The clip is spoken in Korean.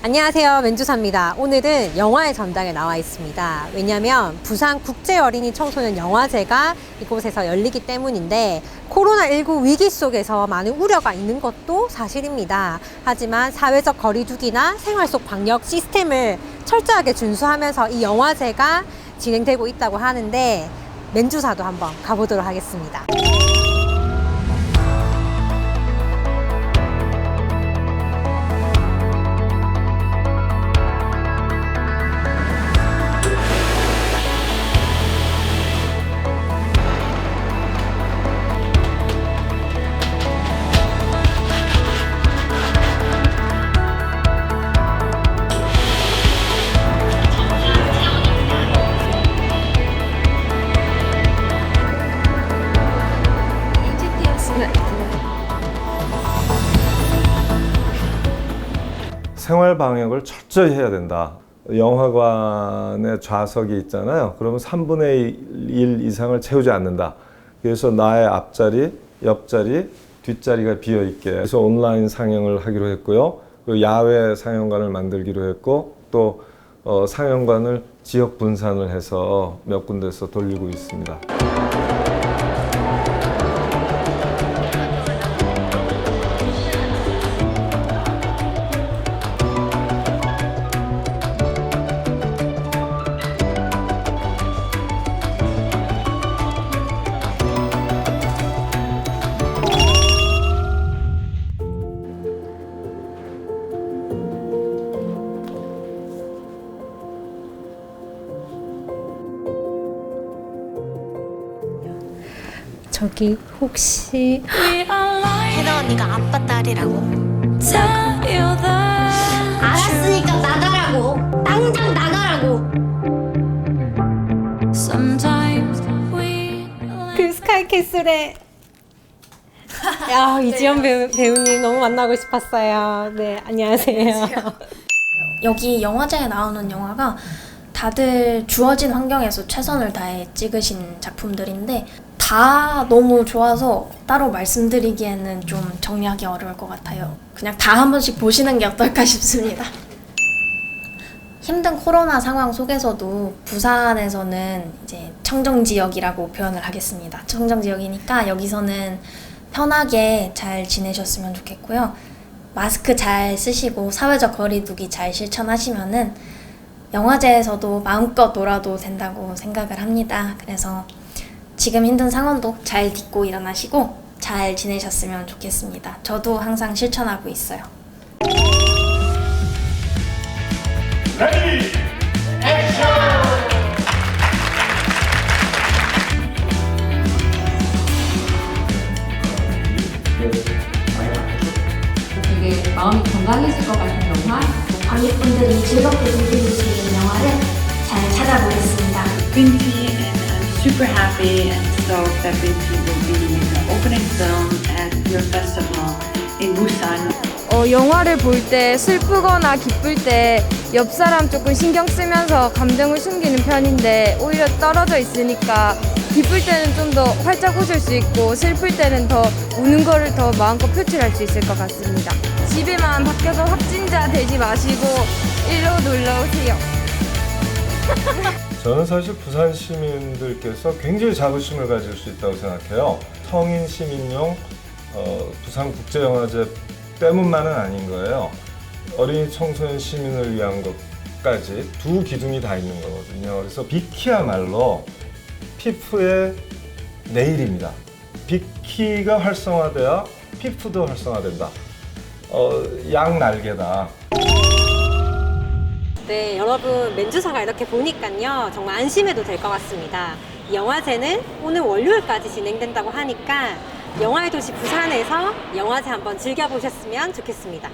안녕하세요. 맨주사입니다. 오늘은 영화의 전당에 나와 있습니다. 왜냐하면 부산 국제 어린이 청소년 영화제가 이곳에서 열리기 때문인데 코로나19 위기 속에서 많은 우려가 있는 것도 사실입니다. 하지만 사회적 거리두기나 생활 속 방역 시스템을 철저하게 준수하면서 이 영화제가 진행되고 있다고 하는데 맨주사도 한번 가보도록 하겠습니다. 생활 방역을 철저히 해야 된다. 영화관에 좌석이 있잖아요. 그러면 3분의 1 이상을 채우지 않는다. 그래서 나의 앞자리, 옆자리, 뒷자리가 비어 있게 그래서 온라인 상영을 하기로 했고요. 그 야외 상영관을 만들기로 했고 또 어, 상영관을 지역 분산을 해서 몇 군데서 돌리고 있습니다. 저기 혹시 혜나 언니가 아빠 딸이라고. 알았으니까 나가라고. 당장 나가라고. 그 스카이캐슬의 야 이지연 배우, 배우님 너무 만나고 싶었어요. 네 안녕하세요. 여기 영화제에 나오는 영화가 다들 주어진 환경에서 최선을 다해 찍으신 작품들인데 다 너무 좋아서 따로 말씀드리기에는 좀 정리하기 어려울 것 같아요. 그냥 다 한 번씩 보시는 게 어떨까 싶습니다. 힘든 코로나 상황 속에서도 부산에서는 이제 청정 지역이라고 표현을 하겠습니다. 청정 지역이니까 여기서는 편하게 잘 지내셨으면 좋겠고요. 마스크 잘 쓰시고 사회적 거리두기 잘 실천하시면은 영화제에서도 마음껏 놀아도 된다고 생각을 합니다. 그래서 지금 힘든 상황도 잘 딛고 일어나시고 잘 지내셨으면 좋겠습니다. 저도 항상 실천하고 있어요. 되게 마음이 건강해질 것 같은 영화 관객분들이 즐겁게 즐기실 수 있는 영화를 잘 찾아보겠습니다. I'm super happy and that Binti will be the opening film at your festival in Busan. 어, 영화를 볼 때 슬프거나 기쁠 때 옆 사람 조금 신경 쓰면서 감정을 숨기는 편인데 오히려 떨어져 있으니까 기쁠 때는 좀 더 활짝 웃을 수 있고 슬플 때는 더 우는 거를 더 마음껏 표출할 수 있을 것 같습니다. 집에만 밖에서 확진자 되지 마시고 일로 놀러 오세요. 저는 사실 부산 시민들께서 굉장히 자부심을 가질 수 있다고 생각해요. 성인 시민용 어, 부산 국제영화제 때문만은 아닌 거예요. 어린이 청소년 시민을 위한 것까지 두 기둥이 다 있는 거거든요. 그래서 비키야말로 피프의 내일입니다. 비키가 활성화돼야 피프도 활성화된다. 어, 양 날개다. 네 여러분 맨주사가 이렇게 보니까요 정말 안심해도 될 것 같습니다. 이 영화제는 오늘 월요일까지 진행된다고 하니까 영화의 도시 부산에서 영화제 한번 즐겨보셨으면 좋겠습니다.